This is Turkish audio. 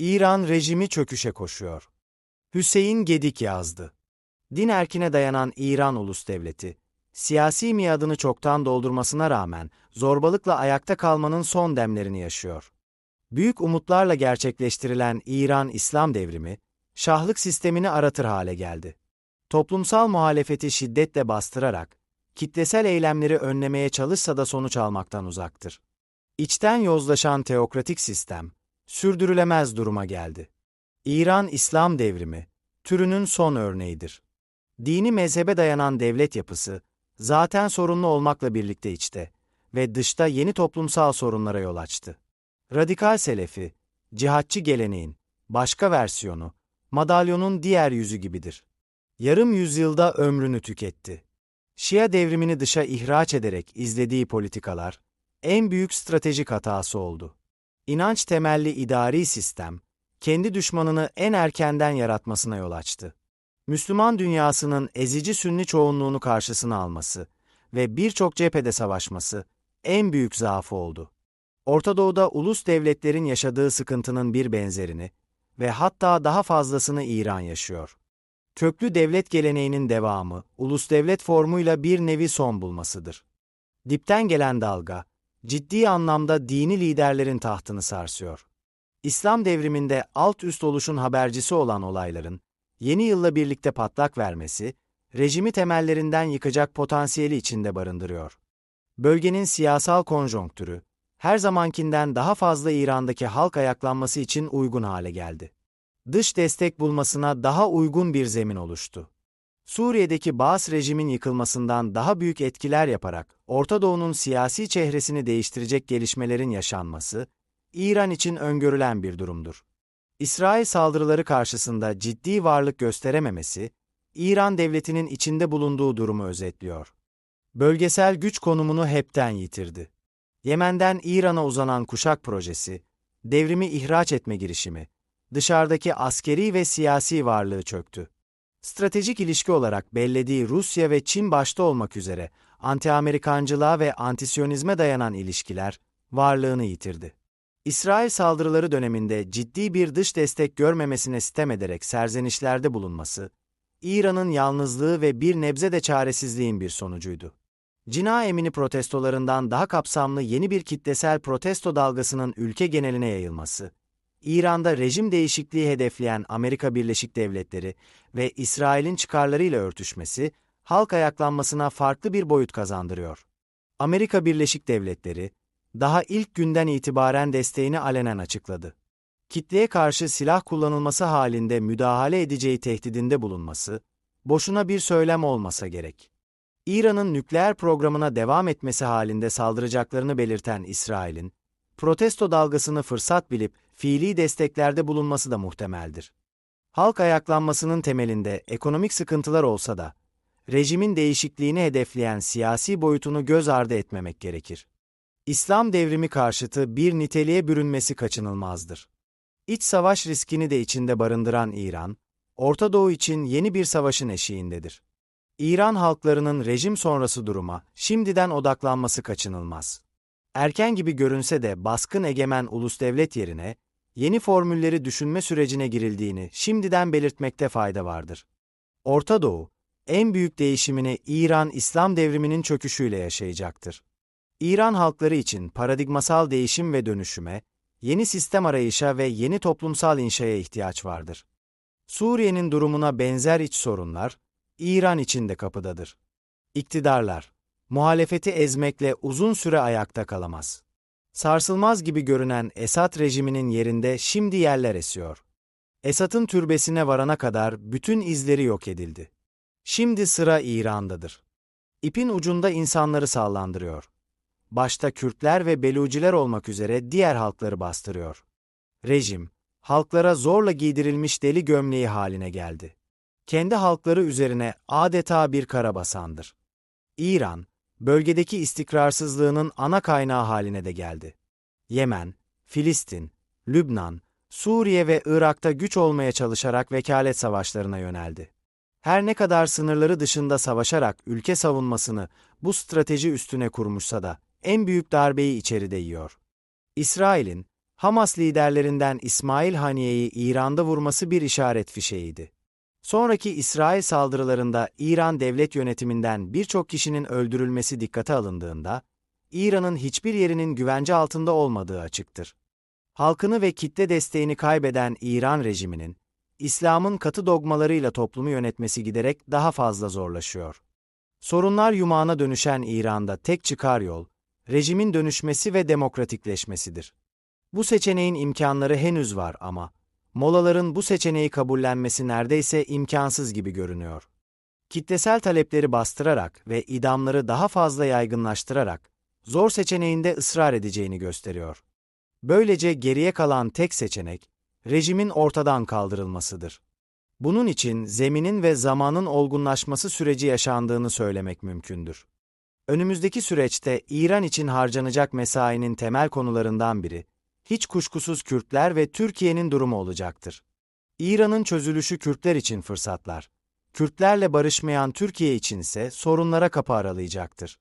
İran rejimi çöküşe koşuyor. Hüseyin Gedik yazdı. Din erkine dayanan İran Ulus Devleti, siyasi miadını çoktan doldurmasına rağmen zorbalıkla ayakta kalmanın son demlerini yaşıyor. Büyük umutlarla gerçekleştirilen İran İslam devrimi, şahlık sistemini aratır hale geldi. Toplumsal muhalefeti şiddetle bastırarak, kitlesel eylemleri önlemeye çalışsa da sonuç almaktan uzaktır. İçten yozlaşan teokratik sistem, sürdürülemez duruma geldi. İran İslam devrimi, türünün son örneğidir. Dini mezhebe dayanan devlet yapısı, zaten sorunlu olmakla birlikte içte ve dışta yeni toplumsal sorunlara yol açtı. Radikal Selefi, cihatçı geleneğin, başka versiyonu, madalyonun diğer yüzü gibidir. Yarım yüzyılda ömrünü tüketti. Şia devrimini dışa ihraç ederek izlediği politikalar, en büyük stratejik hatası oldu. İnanç temelli idari sistem, kendi düşmanını en erkenden yaratmasına yol açtı. Müslüman dünyasının ezici sünni çoğunluğunu karşısına alması ve birçok cephede savaşması en büyük zaafı oldu. Orta Doğu'da ulus devletlerin yaşadığı sıkıntının bir benzerini ve hatta daha fazlasını İran yaşıyor. Köklü devlet geleneğinin devamı, ulus devlet formuyla bir nevi son bulmasıdır. Dipten gelen dalga, ciddi anlamda dini liderlerin tahtını sarsıyor. İslam devriminde alt üst oluşun habercisi olan olayların, yeni yılla birlikte patlak vermesi, rejimi temellerinden yıkacak potansiyeli içinde barındırıyor. Bölgenin siyasal konjonktürü, her zamankinden daha fazla İran'daki halk ayaklanması için uygun hale geldi. Dış destek bulmasına daha uygun bir zemin oluştu. Suriye'deki Baas rejimin yıkılmasından daha büyük etkiler yaparak Orta Doğu'nun siyasi çehresini değiştirecek gelişmelerin yaşanması, İran için öngörülen bir durumdur. İsrail saldırıları karşısında ciddi varlık gösterememesi, İran devletinin içinde bulunduğu durumu özetliyor. Bölgesel güç konumunu hepten yitirdi. Yemen'den İran'a uzanan kuşak projesi, devrimi ihraç etme girişimi, dışarıdaki askeri ve siyasi varlığı çöktü. Stratejik ilişki olarak bellediği Rusya ve Çin başta olmak üzere anti-Amerikancılığa ve antisyonizme dayanan ilişkiler varlığını yitirdi. İsrail saldırıları döneminde ciddi bir dış destek görmemesine sitem ederek serzenişlerde bulunması, İran'ın yalnızlığı ve bir nebze de çaresizliğin bir sonucuydu. Cina emini protestolarından daha kapsamlı yeni bir kitlesel protesto dalgasının ülke geneline yayılması, İran'da rejim değişikliği hedefleyen Amerika Birleşik Devletleri ve İsrail'in çıkarlarıyla örtüşmesi, halk ayaklanmasına farklı bir boyut kazandırıyor. Amerika Birleşik Devletleri, daha ilk günden itibaren desteğini alenen açıkladı. Kitleye karşı silah kullanılması halinde müdahale edeceği tehdidinde bulunması, boşuna bir söylem olmasa gerek. İran'ın nükleer programına devam etmesi halinde saldıracaklarını belirten İsrail'in, protesto dalgasını fırsat bilip fiili desteklerde bulunması da muhtemeldir. Halk ayaklanmasının temelinde ekonomik sıkıntılar olsa da, rejimin değişikliğini hedefleyen siyasi boyutunu göz ardı etmemek gerekir. İslam devrimi karşıtı bir niteliğe bürünmesi kaçınılmazdır. İç savaş riskini de içinde barındıran İran, Orta Doğu için yeni bir savaşın eşiğindedir. İran halklarının rejim sonrası duruma şimdiden odaklanması kaçınılmaz. Erken gibi görünse de baskın egemen ulus devlet yerine yeni formülleri düşünme sürecine girildiğini şimdiden belirtmekte fayda vardır. Orta Doğu, en büyük değişimini İran İslam devriminin çöküşüyle yaşayacaktır. İran halkları için paradigmasal değişim ve dönüşüme, yeni sistem arayışa ve yeni toplumsal inşaya ihtiyaç vardır. Suriye'nin durumuna benzer iç sorunlar, İran için de kapıdadır. İktidarlar, muhalefeti ezmekle uzun süre ayakta kalamaz. Sarsılmaz gibi görünen Esad rejiminin yerinde şimdi yerler esiyor. Esad'ın türbesine varana kadar bütün izleri yok edildi. Şimdi sıra İran'dadır. İpin ucunda insanları sallandırıyor. Başta Kürtler ve Beluciler olmak üzere diğer halkları bastırıyor. Rejim, halklara zorla giydirilmiş deli gömleği haline geldi. Kendi halkları üzerine adeta bir karabasandır. İran, bölgedeki istikrarsızlığının ana kaynağı haline de geldi. Yemen, Filistin, Lübnan, Suriye ve Irak'ta güç olmaya çalışarak vekalet savaşlarına yöneldi. Her ne kadar sınırları dışında savaşarak ülke savunmasını bu strateji üstüne kurmuşsa da en büyük darbeyi içeride yiyor. İsrail'in Hamas liderlerinden İsmail Haniye'yi İran'da vurması bir işaret fişeğiydi. Sonraki İsrail saldırılarında İran devlet yönetiminden birçok kişinin öldürülmesi dikkate alındığında, İran'ın hiçbir yerinin güvence altında olmadığı açıktır. Halkını ve kitle desteğini kaybeden İran rejiminin, İslam'ın katı dogmalarıyla toplumu yönetmesi giderek daha fazla zorlaşıyor. Sorunlar yumağına dönüşen İran'da tek çıkar yol, rejimin dönüşmesi ve demokratikleşmesidir. Bu seçeneğin imkanları henüz var ama, molaların bu seçeneği kabullenmesi neredeyse imkansız gibi görünüyor. Kitlesel talepleri bastırarak ve idamları daha fazla yaygınlaştırarak, zor seçeneğinde ısrar edeceğini gösteriyor. Böylece geriye kalan tek seçenek, rejimin ortadan kaldırılmasıdır. Bunun için zeminin ve zamanın olgunlaşması süreci yaşandığını söylemek mümkündür. Önümüzdeki süreçte İran için harcanacak mesainin temel konularından biri, hiç kuşkusuz Kürtler ve Türkiye'nin durumu olacaktır. İran'ın çözülüşü Kürtler için fırsatlar, Kürtlerle barışmayan Türkiye içinse sorunlara kapı aralayacaktır.